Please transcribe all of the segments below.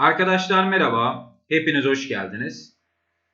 Arkadaşlar merhaba, hepiniz hoş geldiniz.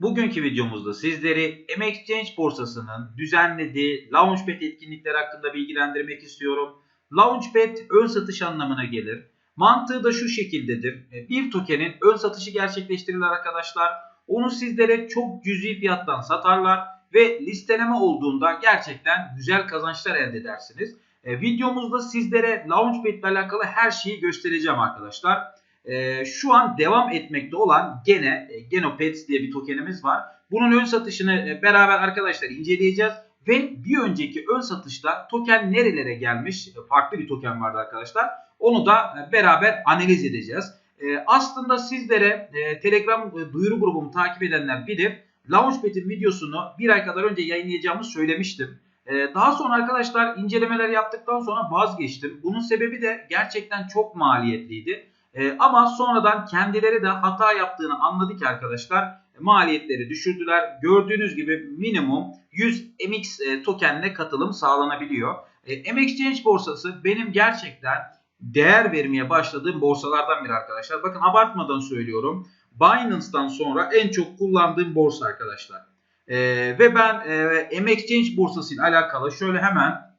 Bugünkü videomuzda sizleri MXChange borsasının düzenlediği Launchpad etkinlikleri hakkında bilgilendirmek istiyorum. Launchpad ön satış anlamına gelir. Mantığı da şu şekildedir. Bir tokenin ön satışı gerçekleştirilir arkadaşlar. Onu sizlere çok cüzi fiyattan satarlar ve listeleme olduğunda gerçekten güzel kazançlar elde edersiniz. E, videomuzda sizlere Launchpad ile alakalı her şeyi göstereceğim arkadaşlar. E, şu an devam etmekte olan gene e, Genopets diye bir tokenimiz var. Bunun ön satışını e, beraber arkadaşlar inceleyeceğiz. Ve bir önceki ön satışta token nerelere gelmiş e, farklı bir token vardı arkadaşlar. Onu da e, beraber analiz edeceğiz. E, aslında sizlere e, Telegram e, duyuru grubumu takip edenler bilir. Launchpad'in videosunu bir ay kadar önce yayınlayacağımı söylemiştim. Ee, daha sonra arkadaşlar incelemeler yaptıktan sonra vazgeçtim. Bunun sebebi de gerçekten çok maliyetliydi. Ee, ama sonradan kendileri de hata yaptığını anladık arkadaşlar. Maliyetleri düşürdüler. Gördüğünüz gibi minimum 100 MX e, tokenle katılım sağlanabiliyor. E, MXChange borsası benim gerçekten değer vermeye başladığım borsalardan biri arkadaşlar. Bakın abartmadan söylüyorum. Binance'dan sonra en çok kullandığım borsa arkadaşlar. Ee, ve ben e, MXChange borsası ile alakalı şöyle hemen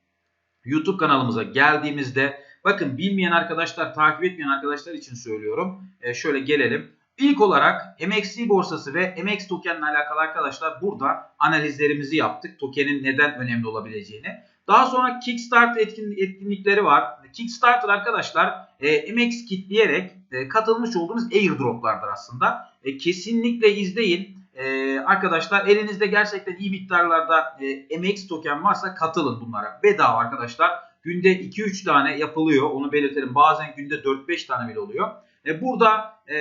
YouTube kanalımıza geldiğimizde bakın bilmeyen arkadaşlar takip etmeyen arkadaşlar için söylüyorum. E, şöyle gelelim. İlk olarak MXC borsası ve MX token ile alakalı arkadaşlar burada analizlerimizi yaptık. Tokenin neden önemli olabileceğini. Daha sonra Kickstarter etkin, etkinlikleri var. Kickstarter arkadaşlar e, MX kitleyerek e, katılmış olduğunuz airdroplardır aslında. E, kesinlikle izleyin. Ee, arkadaşlar elinizde gerçekten iyi miktarlarda e, MX token varsa katılın bunlara. Bedava arkadaşlar. Günde 2-3 tane yapılıyor. Onu belirtelim. Bazen günde 4-5 tane bile oluyor. E, burada e,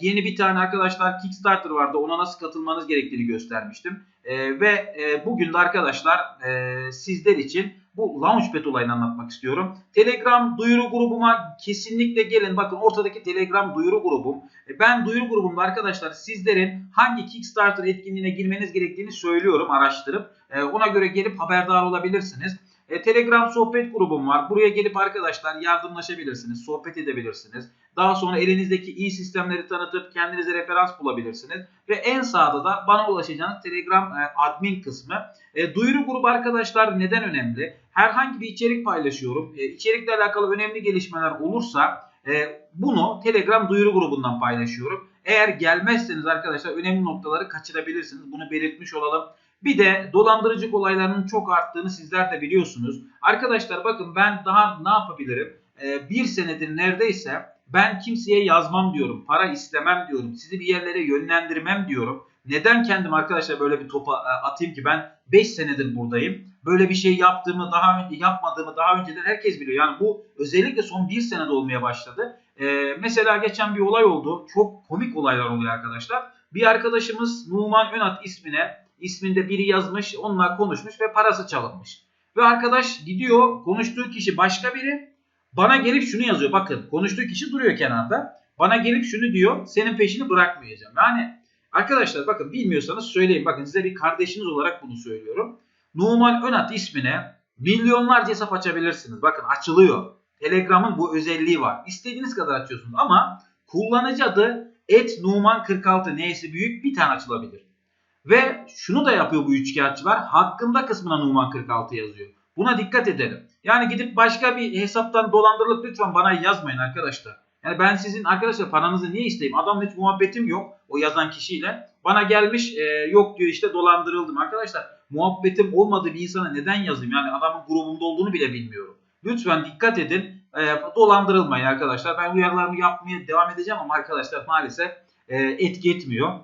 yeni bir tane arkadaşlar Kickstarter vardı. Ona nasıl katılmanız gerektiğini göstermiştim. E, ve e, bugün de arkadaşlar e, sizler için bu Launchpad olayını anlatmak istiyorum. Telegram duyuru grubuma kesinlikle gelin. Bakın ortadaki Telegram duyuru grubum. E, ben duyuru grubumda arkadaşlar sizlerin hangi Kickstarter etkinliğine girmeniz gerektiğini söylüyorum araştırıp. E, ona göre gelip haberdar olabilirsiniz. E, Telegram sohbet grubum var. Buraya gelip arkadaşlar yardımlaşabilirsiniz, sohbet edebilirsiniz. Daha sonra elinizdeki iyi sistemleri tanıtıp kendinize referans bulabilirsiniz. Ve en sağda da bana ulaşacağınız Telegram e, admin kısmı. E, duyuru grubu arkadaşlar neden önemli? Herhangi bir içerik paylaşıyorum. E, içerikle alakalı önemli gelişmeler olursa e, bunu Telegram duyuru grubundan paylaşıyorum. Eğer gelmezseniz arkadaşlar önemli noktaları kaçırabilirsiniz. Bunu belirtmiş olalım. Bir de dolandırıcılık olaylarının çok arttığını sizler de biliyorsunuz. Arkadaşlar bakın ben daha ne yapabilirim? Ee, bir senedir neredeyse ben kimseye yazmam diyorum. Para istemem diyorum. Sizi bir yerlere yönlendirmem diyorum. Neden kendim arkadaşlar böyle bir topa e, atayım ki ben 5 senedir buradayım. Böyle bir şey yaptığımı daha önce yapmadığımı daha önceden herkes biliyor. Yani bu özellikle son 1 senede olmaya başladı. Ee, mesela geçen bir olay oldu. Çok komik olaylar oluyor arkadaşlar. Bir arkadaşımız Numan Önat ismine isminde biri yazmış, onunla konuşmuş ve parası çalınmış. Ve arkadaş gidiyor, konuştuğu kişi başka biri. Bana gelip şunu yazıyor. Bakın konuştuğu kişi duruyor kenarda. Bana gelip şunu diyor. Senin peşini bırakmayacağım. Yani arkadaşlar bakın bilmiyorsanız söyleyin. Bakın size bir kardeşiniz olarak bunu söylüyorum. Numan Önat ismine milyonlarca hesap açabilirsiniz. Bakın açılıyor. Telegram'ın bu özelliği var. İstediğiniz kadar açıyorsunuz ama kullanıcı adı et Numan 46 neyse büyük bir tane açılabilir. Ve şunu da yapıyor bu üçkağıtçılar. Hakkında kısmına Numan 46 yazıyor. Buna dikkat edelim. Yani gidip başka bir hesaptan dolandırılıp lütfen bana yazmayın arkadaşlar. Yani ben sizin arkadaşlar paranızı niye isteyeyim? Adamla hiç muhabbetim yok o yazan kişiyle. Bana gelmiş e, yok diyor işte dolandırıldım. Arkadaşlar muhabbetim olmadığı bir insana neden yazayım? Yani adamın grubumda olduğunu bile bilmiyorum. Lütfen dikkat edin. E, dolandırılmayın arkadaşlar. Ben uyarılarımı yapmaya devam edeceğim ama arkadaşlar maalesef e, etki etmiyor.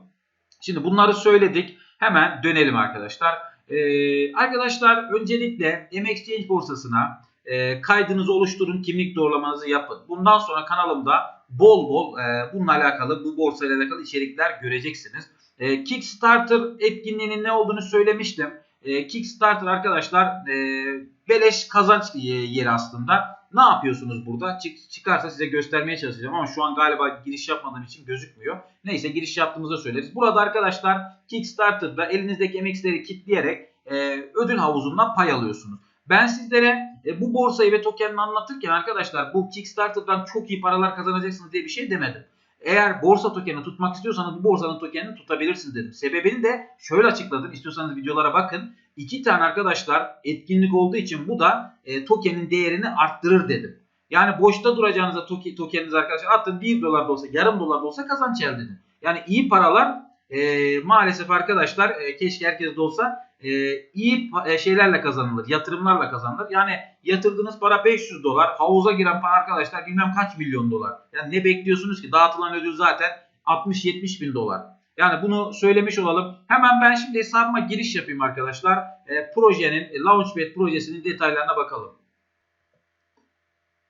Şimdi bunları söyledik. Hemen dönelim arkadaşlar. Ee, arkadaşlar öncelikle MXChange borsasına e, kaydınızı oluşturun. Kimlik doğrulamanızı yapın. Bundan sonra kanalımda bol bol e, bununla alakalı bu borsayla alakalı içerikler göreceksiniz. E, Kickstarter etkinliğinin ne olduğunu söylemiştim. E, Kickstarter arkadaşlar e, beleş kazanç yeri aslında ne yapıyorsunuz burada? Çık, çıkarsa size göstermeye çalışacağım ama şu an galiba giriş yapmadığım için gözükmüyor. Neyse giriş yaptığımızda söyleriz. Burada arkadaşlar Kickstarter'da elinizdeki MX'leri kitleyerek e, ödül havuzundan pay alıyorsunuz. Ben sizlere e, bu borsayı ve tokenini anlatırken arkadaşlar bu Kickstarter'dan çok iyi paralar kazanacaksınız diye bir şey demedim. Eğer borsa tokeni tutmak istiyorsanız bu borsanın tokenini tutabilirsiniz dedim. Sebebini de şöyle açıkladım. İstiyorsanız videolara bakın. İki tane arkadaşlar etkinlik olduğu için bu da e, tokenin değerini arttırır dedim. Yani boşta duracağınıza toke, tokeniniz arkadaşlar atın 1 dolar da olsa yarım dolar da olsa kazanç elde edin. Yani iyi paralar e, maalesef arkadaşlar e, keşke herkes de olsa e, iyi e, şeylerle kazanılır. Yatırımlarla kazanılır. Yani yatırdığınız para 500 dolar. Havuza giren para arkadaşlar bilmem kaç milyon dolar. Yani ne bekliyorsunuz ki? Dağıtılan ödül zaten 60-70 bin dolar. Yani bunu söylemiş olalım. Hemen ben şimdi hesabıma giriş yapayım arkadaşlar. E, projenin, e, Launchpad projesinin detaylarına bakalım.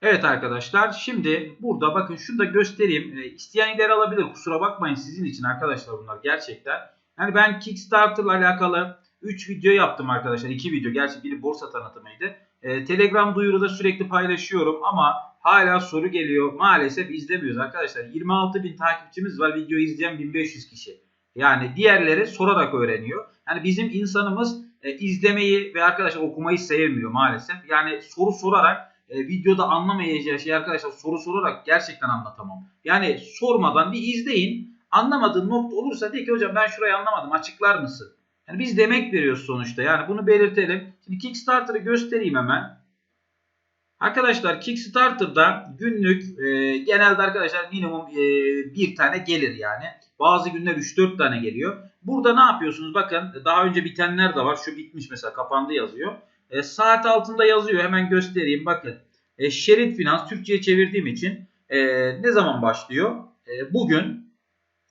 Evet arkadaşlar şimdi burada bakın şunu da göstereyim. E, isteyen ileri alabilir. Kusura bakmayın sizin için arkadaşlar bunlar gerçekten. Yani ben Kickstarter ile alakalı 3 video yaptım arkadaşlar. 2 video. Gerçi biri borsa tanıtımıydı. E, Telegram duyuruda sürekli paylaşıyorum ama hala soru geliyor. Maalesef izlemiyoruz arkadaşlar. 26 bin takipçimiz var. Videoyu izleyen 1500 kişi. Yani diğerleri sorarak öğreniyor. Yani bizim insanımız e, izlemeyi ve arkadaşlar okumayı sevmiyor maalesef. Yani soru sorarak e, videoda anlamayacağı şey arkadaşlar soru sorarak gerçekten anlatamam. Yani sormadan bir izleyin. Anlamadığın nokta olursa de ki hocam ben şurayı anlamadım açıklar mısın? Yani biz demek veriyoruz sonuçta. Yani bunu belirtelim. Şimdi Kickstarter'ı göstereyim hemen. Arkadaşlar Kickstarter'da günlük e, genelde arkadaşlar minimum e, bir tane gelir yani. Bazı günler 3-4 tane geliyor. Burada ne yapıyorsunuz? Bakın daha önce bitenler de var. Şu bitmiş mesela kapandı yazıyor. E, saat altında yazıyor. Hemen göstereyim. Bakın. E, Şerit Finans Türkçe'ye çevirdiğim için e, ne zaman başlıyor? E, bugün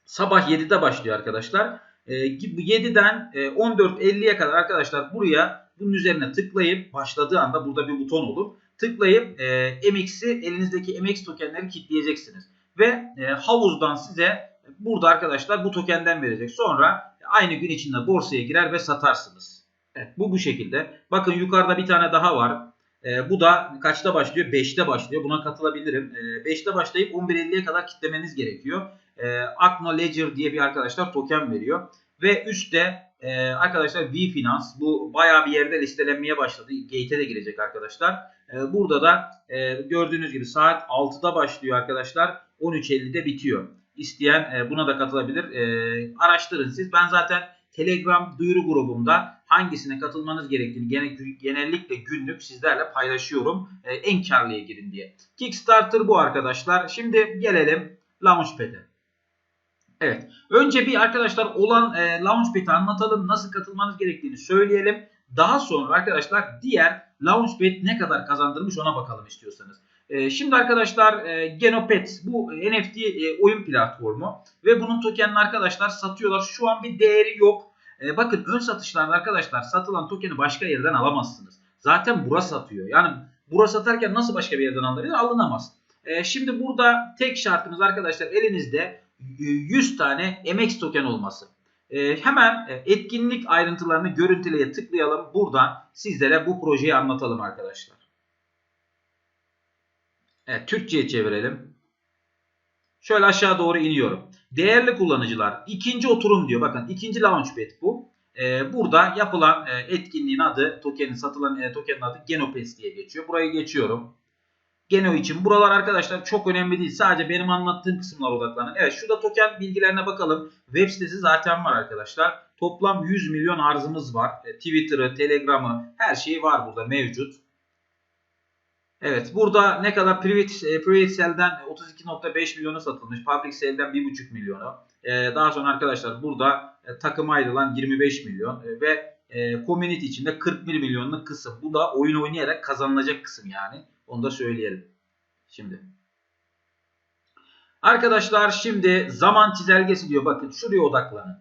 sabah 7'de başlıyor arkadaşlar. E, 7'den e, 14.50'ye kadar arkadaşlar buraya bunun üzerine tıklayıp başladığı anda burada bir buton olur. Tıklayıp e, MX'i elinizdeki MX tokenleri kilitleyeceksiniz. Ve e, havuzdan size burada arkadaşlar bu tokenden verecek. Sonra aynı gün içinde borsaya girer ve satarsınız. Evet, bu bu şekilde. Bakın yukarıda bir tane daha var. E, bu da kaçta başlıyor? 5'te başlıyor. Buna katılabilirim. E, 5'te başlayıp 11.50'ye kadar kitlemeniz gerekiyor. E, Acno Ledger diye bir arkadaşlar token veriyor. Ve üstte e, arkadaşlar V Finance bu bayağı bir yerde listelenmeye başladı. Gate'e de girecek arkadaşlar. E, burada da e, gördüğünüz gibi saat 6'da başlıyor arkadaşlar. 13.50'de bitiyor. İsteyen e, buna da katılabilir. E, araştırın siz. Ben zaten Telegram duyuru grubumda hangisine katılmanız gerektiğini genellikle günlük sizlerle paylaşıyorum. E, en karlıya girin diye. Kickstarter bu arkadaşlar. Şimdi gelelim Launchpad'e. Evet. Önce bir arkadaşlar olan e, Launchpad'i anlatalım. Nasıl katılmanız gerektiğini söyleyelim. Daha sonra arkadaşlar diğer Launchpad ne kadar kazandırmış ona bakalım istiyorsanız. E, şimdi arkadaşlar e, Genopet bu NFT e, oyun platformu ve bunun tokenini arkadaşlar satıyorlar. Şu an bir değeri yok. E, bakın ön satışlarda arkadaşlar satılan tokeni başka yerden alamazsınız. Zaten bura satıyor. Yani bura satarken nasıl başka bir yerden alınabilir? Alınamaz. E, şimdi burada tek şartımız arkadaşlar elinizde 100 tane MX token olması. E, hemen e, etkinlik ayrıntılarını görüntüleye tıklayalım. Buradan sizlere bu projeyi anlatalım arkadaşlar. Evet, Türkçe'ye çevirelim. Şöyle aşağı doğru iniyorum. Değerli kullanıcılar ikinci oturum diyor. Bakın ikinci launchpad bu. Ee, burada yapılan e, etkinliğin adı, tokenin satılan e, tokenin adı Genopes diye geçiyor. Burayı geçiyorum. Geno için. Buralar arkadaşlar çok önemli değil. Sadece benim anlattığım kısımlar odaklanın. Evet şurada token bilgilerine bakalım. Web sitesi zaten var arkadaşlar. Toplam 100 milyon arzımız var. E, Twitter'ı, Telegram'ı her şeyi var burada mevcut. Evet burada ne kadar private, e, private sale'den 32.5 milyonu satılmış. Public sale'den 1.5 milyonu. E, daha sonra arkadaşlar burada e, takıma ayrılan 25 milyon ve e, community içinde 41 milyonluk kısım. Bu da oyun oynayarak kazanılacak kısım yani. Onu da söyleyelim. Şimdi. Arkadaşlar şimdi zaman çizelgesi diyor. Bakın şuraya odaklanın.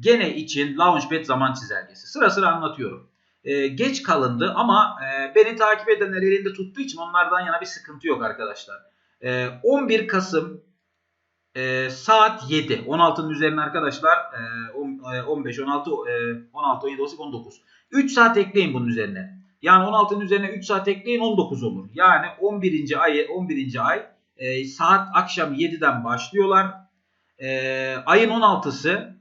Gene için Launchpad zaman çizelgesi. Sıra sıra anlatıyorum. Ee, geç kalındı ama e, beni takip edenler elinde tuttuğu için onlardan yana bir sıkıntı yok arkadaşlar. Ee, 11 Kasım e, saat 7. 16'nın üzerine arkadaşlar e, 15, 16, e, 16, 17, 18, 19. 3 saat ekleyin bunun üzerine. Yani 16'nın üzerine 3 saat ekleyin 19 olur. Yani 11. ay 11. ay e, saat akşam 7'den başlıyorlar. E, ayın 16'sı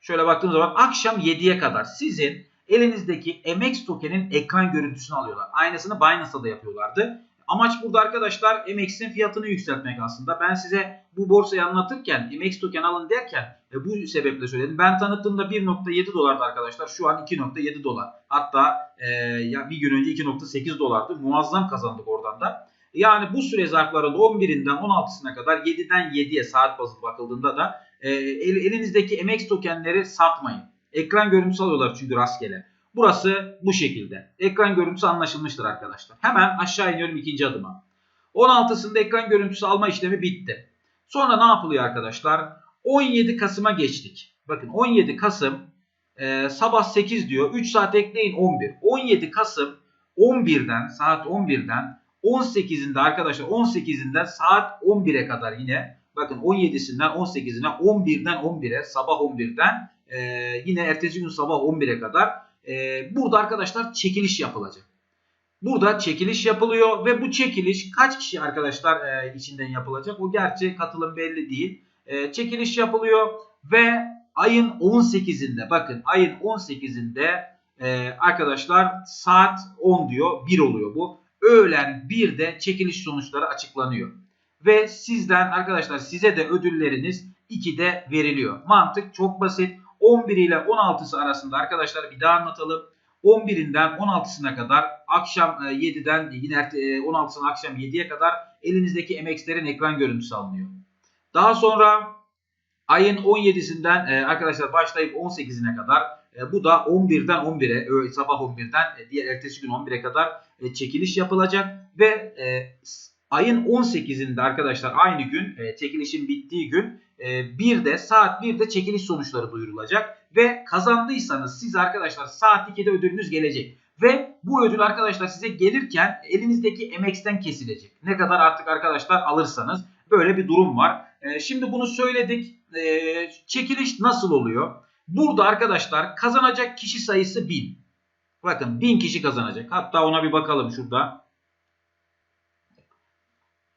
şöyle baktığımız zaman akşam 7'ye kadar sizin elinizdeki MX token'in ekran görüntüsünü alıyorlar. Aynısını Binance'da da yapıyorlardı. Amaç burada arkadaşlar MX'in fiyatını yükseltmek aslında. Ben size bu borsayı anlatırken MX token alın derken e, bu sebeple söyledim. Ben tanıttığımda 1.7 dolardı arkadaşlar. Şu an 2.7 dolar. Hatta e, ya bir gün önce 2.8 dolardı. Muazzam kazandık oradan da. Yani bu süre zarflarında 11'inden 16'sına kadar 7'den 7'ye saat bazlı bakıldığında da e, el, elinizdeki MX tokenleri satmayın. Ekran görüntüsü alıyorlar çünkü rastgele. Burası bu şekilde. Ekran görüntüsü anlaşılmıştır arkadaşlar. Hemen aşağı iniyorum ikinci adıma. 16'sında ekran görüntüsü alma işlemi bitti. Sonra ne yapılıyor arkadaşlar? 17 Kasım'a geçtik. Bakın 17 Kasım e, sabah 8 diyor. 3 saat ekleyin 11. 17 Kasım 11'den saat 11'den 18'inde arkadaşlar 18'inden saat 11'e kadar yine bakın 17'sinden 18'ine 11'den 11'e sabah 11'den e, yine ertesi gün sabah 11'e kadar e, burada arkadaşlar çekiliş yapılacak. Burada çekiliş yapılıyor ve bu çekiliş kaç kişi arkadaşlar e, içinden yapılacak? O gerçi katılım belli değil. E, çekiliş yapılıyor ve ayın 18'inde bakın ayın 18'inde e, arkadaşlar saat 10 diyor 1 oluyor bu. Öğlen 1'de çekiliş sonuçları açıklanıyor. Ve sizden arkadaşlar size de ödülleriniz 2'de veriliyor. Mantık çok basit. 11 ile 16'sı arasında arkadaşlar bir daha anlatalım. 11'inden 16'sına kadar akşam 7'den e, yine 16'sına e, akşam 7'ye kadar elinizdeki MX'lerin ekran görüntüsü alınıyor. Daha sonra ayın 17'sinden e, arkadaşlar başlayıp 18'ine kadar bu da 11'den 11'e sabah 11'den diğer ertesi gün 11'e kadar çekiliş yapılacak ve ayın 18'inde arkadaşlar aynı gün çekilişin bittiği gün bir de saat 1'de çekiliş sonuçları duyurulacak ve kazandıysanız siz arkadaşlar saat 2'de ödülünüz gelecek. Ve bu ödül arkadaşlar size gelirken elinizdeki MX'ten kesilecek. Ne kadar artık arkadaşlar alırsanız böyle bir durum var. E, şimdi bunu söyledik. E, çekiliş nasıl oluyor? Burada arkadaşlar kazanacak kişi sayısı 1000. Bakın 1000 kişi kazanacak. Hatta ona bir bakalım şurada.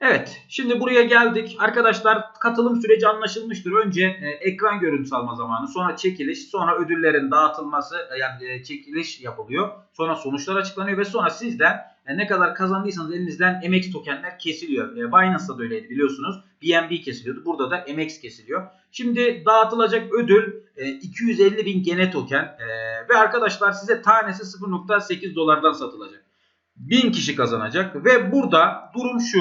Evet şimdi buraya geldik. Arkadaşlar katılım süreci anlaşılmıştır. Önce e, ekran görüntüsü alma zamanı sonra çekiliş sonra ödüllerin dağıtılması e, yani e, çekiliş yapılıyor. Sonra sonuçlar açıklanıyor ve sonra sizden e, ne kadar kazandıysanız elinizden MX tokenler kesiliyor. E, Binance'da da öyleydi biliyorsunuz. BNB kesiliyordu. Burada da MX kesiliyor. Şimdi dağıtılacak ödül e, 250 bin gene token e, ve arkadaşlar size tanesi 0.8 dolardan satılacak. 1000 kişi kazanacak ve burada durum şu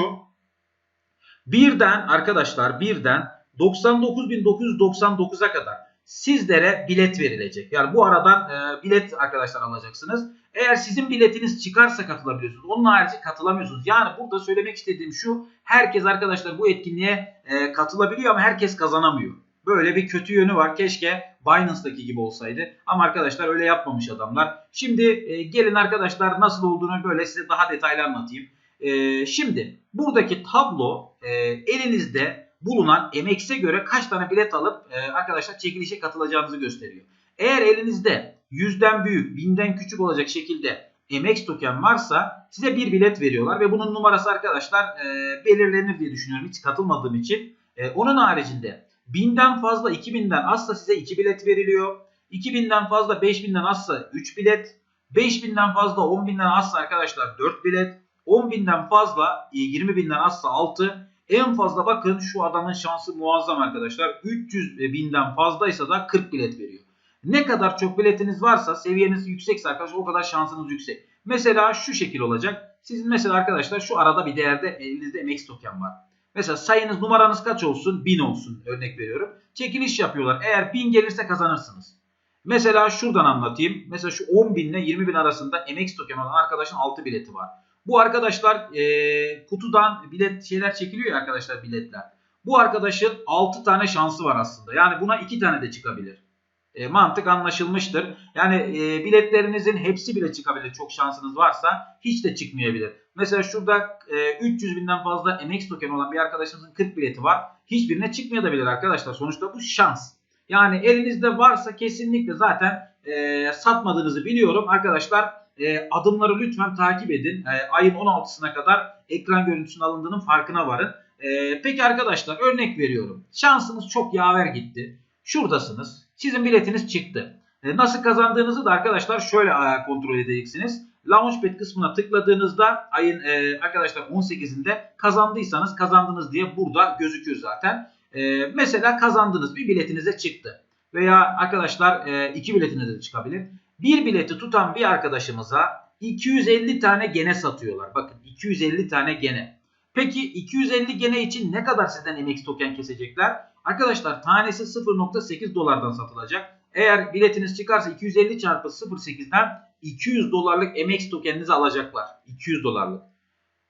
Birden arkadaşlar birden 99.999'a kadar sizlere bilet verilecek. Yani bu aradan e, bilet arkadaşlar alacaksınız. Eğer sizin biletiniz çıkarsa katılabiliyorsunuz. Onun harici katılamıyorsunuz. Yani burada söylemek istediğim şu. Herkes arkadaşlar bu etkinliğe e, katılabiliyor ama herkes kazanamıyor. Böyle bir kötü yönü var. Keşke Binance'daki gibi olsaydı. Ama arkadaşlar öyle yapmamış adamlar. Şimdi e, gelin arkadaşlar nasıl olduğunu böyle size daha detaylı anlatayım. E, şimdi buradaki tablo e, elinizde bulunan MX'e göre kaç tane bilet alıp e, arkadaşlar çekilişe katılacağınızı gösteriyor. Eğer elinizde yüzden büyük, binden küçük olacak şekilde MX token varsa size bir bilet veriyorlar ve bunun numarası arkadaşlar e, belirlenir diye düşünüyorum hiç katılmadığım için. E, onun haricinde 1000'den fazla 2000'den azsa size 2 bilet veriliyor. 2000'den fazla 5000'den azsa 3 bilet. 5000'den fazla 10.000'den azsa arkadaşlar 4 bilet. 10 binden fazla 20 e, azsa 6 en fazla bakın şu adamın şansı muazzam arkadaşlar 300 binden fazlaysa da 40 bilet veriyor. Ne kadar çok biletiniz varsa seviyeniz yüksekse arkadaşlar o kadar şansınız yüksek. Mesela şu şekil olacak. Sizin mesela arkadaşlar şu arada bir değerde elinizde MX token var. Mesela sayınız numaranız kaç olsun? 1000 olsun örnek veriyorum. Çekiliş yapıyorlar. Eğer 1000 gelirse kazanırsınız. Mesela şuradan anlatayım. Mesela şu 10 bin ile 20 bin arasında MX token olan arkadaşın 6 bileti var. Bu arkadaşlar e, kutudan bilet şeyler çekiliyor ya arkadaşlar biletler. Bu arkadaşın 6 tane şansı var aslında. Yani buna 2 tane de çıkabilir. E, mantık anlaşılmıştır. Yani e, biletlerinizin hepsi bile çıkabilir çok şansınız varsa. Hiç de çıkmayabilir. Mesela şurada e, 300 binden fazla MX token olan bir arkadaşımızın 40 bileti var. Hiçbirine çıkmayabilir arkadaşlar. Sonuçta bu şans. Yani elinizde varsa kesinlikle zaten e, satmadığınızı biliyorum. Arkadaşlar e, adımları lütfen takip edin. E, ayın 16'sına kadar ekran görüntüsünün alındığının farkına varın. E, peki arkadaşlar örnek veriyorum. Şansınız çok yaver gitti. Şuradasınız. Sizin biletiniz çıktı. E, nasıl kazandığınızı da arkadaşlar şöyle e, kontrol edeceksiniz. Launchpad kısmına tıkladığınızda ayın e, arkadaşlar 18'inde kazandıysanız kazandınız diye burada gözüküyor zaten. E, mesela kazandınız bir biletinize çıktı. Veya arkadaşlar e, iki biletinize de çıkabilir. Bir bileti tutan bir arkadaşımıza 250 tane gene satıyorlar. Bakın 250 tane gene. Peki 250 gene için ne kadar sizden MX token kesecekler? Arkadaşlar tanesi 0.8 dolardan satılacak. Eğer biletiniz çıkarsa 250 çarpı 0.8'den 200 dolarlık MX tokeninizi alacaklar. 200 dolarlık.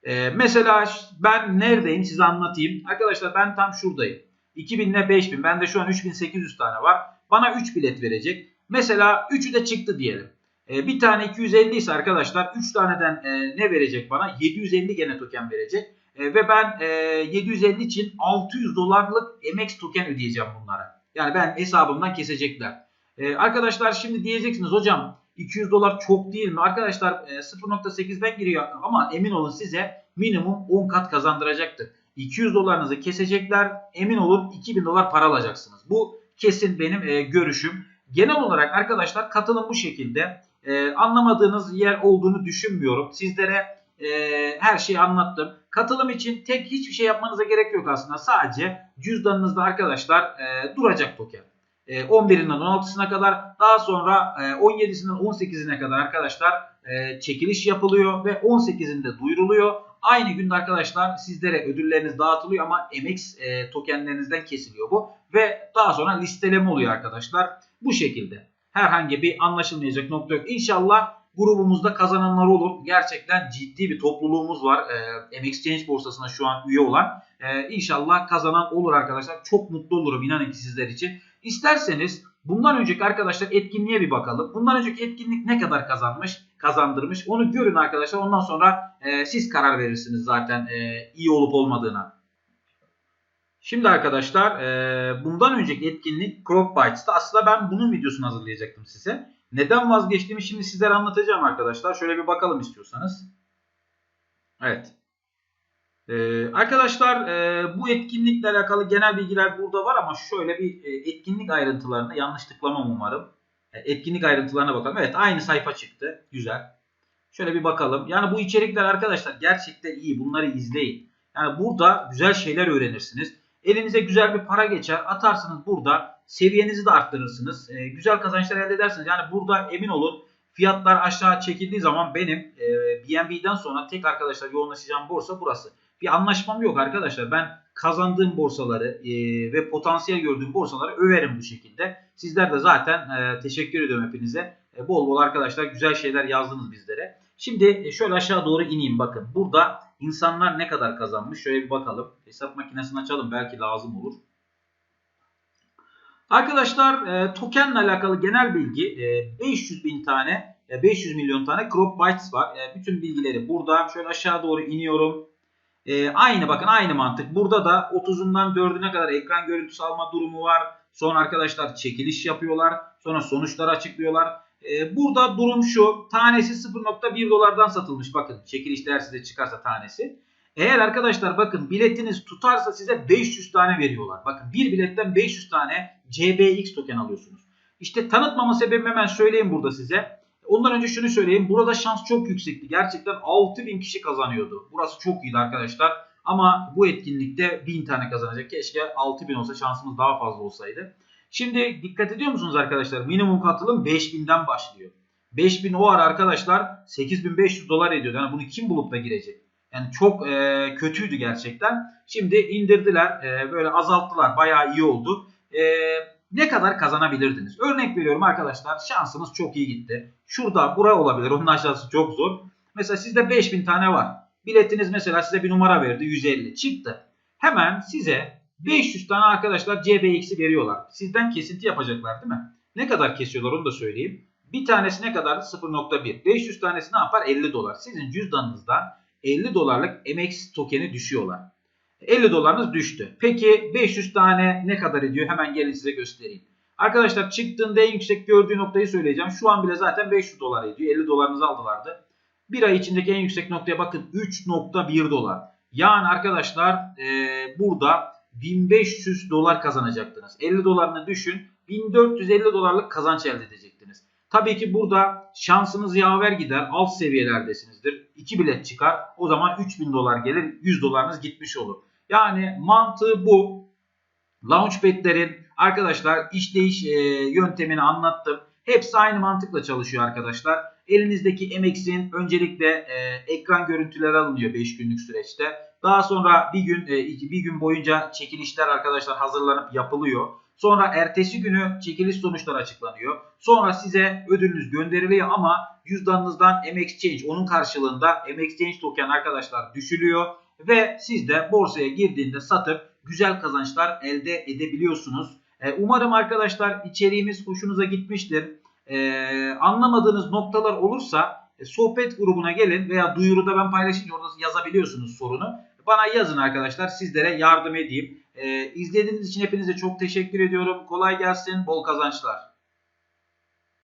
Ee, mesela ben neredeyim size anlatayım. Arkadaşlar ben tam şuradayım. 2000 ile 5000. Bende şu an 3800 tane var. Bana 3 bilet verecek. Mesela 3'ü de çıktı diyelim. Ee, bir tane 250 ise arkadaşlar 3 taneden e, ne verecek bana? 750 gene token verecek. E, ve ben e, 750 için 600 dolarlık MX token ödeyeceğim bunlara. Yani ben hesabımdan kesecekler. E, arkadaşlar şimdi diyeceksiniz hocam 200 dolar çok değil mi? Arkadaşlar e, 0.8'den giriyor ama emin olun size minimum 10 kat kazandıracaktır. 200 dolarınızı kesecekler. Emin olun 2000 dolar para alacaksınız. Bu kesin benim e, görüşüm. Genel olarak arkadaşlar katılım bu şekilde. E, anlamadığınız yer olduğunu düşünmüyorum. Sizlere e, her şeyi anlattım. Katılım için tek hiçbir şey yapmanıza gerek yok aslında. Sadece cüzdanınızda arkadaşlar e, duracak token. E, 11'inden 16'sına kadar daha sonra e, 17'sinden 18'ine kadar arkadaşlar e, çekiliş yapılıyor ve 18'inde duyuruluyor. Aynı günde arkadaşlar sizlere ödülleriniz dağıtılıyor ama MX e, tokenlerinizden kesiliyor bu. Ve daha sonra listeleme oluyor arkadaşlar. Bu şekilde. Herhangi bir anlaşılmayacak nokta yok. İnşallah grubumuzda kazananlar olur. Gerçekten ciddi bir topluluğumuz var. E, MXChange borsasına şu an üye olan. E, inşallah kazanan olur arkadaşlar. Çok mutlu olurum inanın ki sizler için. İsterseniz bundan önceki arkadaşlar etkinliğe bir bakalım. Bundan önceki etkinlik ne kadar kazanmış, kazandırmış onu görün arkadaşlar. Ondan sonra e, siz karar verirsiniz zaten e, iyi olup olmadığına. Şimdi arkadaşlar e, bundan önceki etkinlik Crop Bytes'ta. Aslında ben bunun videosunu hazırlayacaktım size. Neden vazgeçtiğimi şimdi sizlere anlatacağım arkadaşlar. Şöyle bir bakalım istiyorsanız. Evet. Ee, arkadaşlar e, bu etkinlikle alakalı genel bilgiler burada var ama şöyle bir e, etkinlik ayrıntılarını yanlış tıklamam umarım. E, etkinlik ayrıntılarına bakalım. Evet aynı sayfa çıktı. Güzel. Şöyle bir bakalım. Yani bu içerikler arkadaşlar gerçekten iyi. Bunları izleyin. Yani burada güzel şeyler öğrenirsiniz. Elinize güzel bir para geçer. Atarsınız burada. Seviyenizi de arttırırsınız. E, güzel kazançlar elde edersiniz. Yani burada emin olun fiyatlar aşağı çekildiği zaman benim e, BNB'den sonra tek arkadaşlar yoğunlaşacağım borsa burası. Bir anlaşmam yok arkadaşlar. Ben kazandığım borsaları e, ve potansiyel gördüğüm borsaları överim bu şekilde. Sizler de zaten e, teşekkür ediyorum hepinize. E, bol bol arkadaşlar güzel şeyler yazdınız bizlere. Şimdi e, şöyle aşağı doğru ineyim bakın. Burada insanlar ne kadar kazanmış şöyle bir bakalım. Hesap makinesini açalım belki lazım olur. Arkadaşlar e, tokenle alakalı genel bilgi e, 500 bin tane, e, 500 milyon tane crop bytes var. E, bütün bilgileri burada. Şöyle aşağı doğru iniyorum. E, aynı bakın aynı mantık. Burada da 30'undan 4'üne kadar ekran görüntüsü alma durumu var. Sonra arkadaşlar çekiliş yapıyorlar. Sonra sonuçları açıklıyorlar. E, burada durum şu. Tanesi 0.1 dolardan satılmış. Bakın çekilişler size çıkarsa tanesi. Eğer arkadaşlar bakın biletiniz tutarsa size 500 tane veriyorlar. Bakın bir biletten 500 tane CBX token alıyorsunuz. İşte tanıtmama sebebim hemen söyleyeyim burada size. Ondan önce şunu söyleyeyim. Burada şans çok yüksekti. Gerçekten 6000 kişi kazanıyordu. Burası çok iyiydi arkadaşlar. Ama bu etkinlikte 1000 tane kazanacak. Keşke 6000 olsa şansımız daha fazla olsaydı. Şimdi dikkat ediyor musunuz arkadaşlar? Minimum katılım 5000'den başlıyor. 5000 o ara arkadaşlar 8500 dolar ediyordu. Yani bunu kim bulup da girecek? Yani çok e, kötüydü gerçekten. Şimdi indirdiler. E, böyle azalttılar. Bayağı iyi oldu. E, ne kadar kazanabilirdiniz? Örnek veriyorum arkadaşlar. Şansınız çok iyi gitti. Şurada bura olabilir. Onun aşağısı çok zor. Mesela sizde 5000 tane var. Biletiniz mesela size bir numara verdi. 150 çıktı. Hemen size 500 tane arkadaşlar CBX'i veriyorlar. Sizden kesinti yapacaklar değil mi? Ne kadar kesiyorlar onu da söyleyeyim. Bir tanesi ne kadar? 0.1. 500 tanesi ne yapar? 50 dolar. Sizin cüzdanınızda 50 dolarlık MX tokeni düşüyorlar. 50 dolarınız düştü. Peki 500 tane ne kadar ediyor? Hemen gelin size göstereyim. Arkadaşlar çıktığında en yüksek gördüğü noktayı söyleyeceğim. Şu an bile zaten 500 dolar ediyor. 50 dolarınızı aldılardı. Bir ay içindeki en yüksek noktaya bakın 3.1 dolar. Yani arkadaşlar e, burada 1500 dolar kazanacaktınız. 50 dolarını düşün 1450 dolarlık kazanç elde edecektiniz. Tabii ki burada şansınız yaver gider. Alt seviyelerdesinizdir. 2 bilet çıkar. O zaman 3000 dolar gelir. 100 dolarınız gitmiş olur. Yani mantığı bu. Launchpad'lerin arkadaşlar işleyiş e, yöntemini anlattım. Hepsi aynı mantıkla çalışıyor arkadaşlar. Elinizdeki MX'in öncelikle e, ekran görüntüleri alınıyor 5 günlük süreçte. Daha sonra bir gün e, bir gün boyunca çekilişler arkadaşlar hazırlanıp yapılıyor. Sonra ertesi günü çekiliş sonuçları açıklanıyor. Sonra size ödülünüz gönderiliyor ama cüzdanınızdan MXChange onun karşılığında MXChange token arkadaşlar düşülüyor. Ve siz de borsaya girdiğinde satıp güzel kazançlar elde edebiliyorsunuz. E, umarım arkadaşlar içeriğimiz hoşunuza gitmiştir. E, anlamadığınız noktalar olursa sohbet grubuna gelin veya duyuruda ben paylaşınca orada yazabiliyorsunuz sorunu. Bana yazın arkadaşlar sizlere yardım edeyim. E, izlediğiniz için hepinize çok teşekkür ediyorum. Kolay gelsin, bol kazançlar.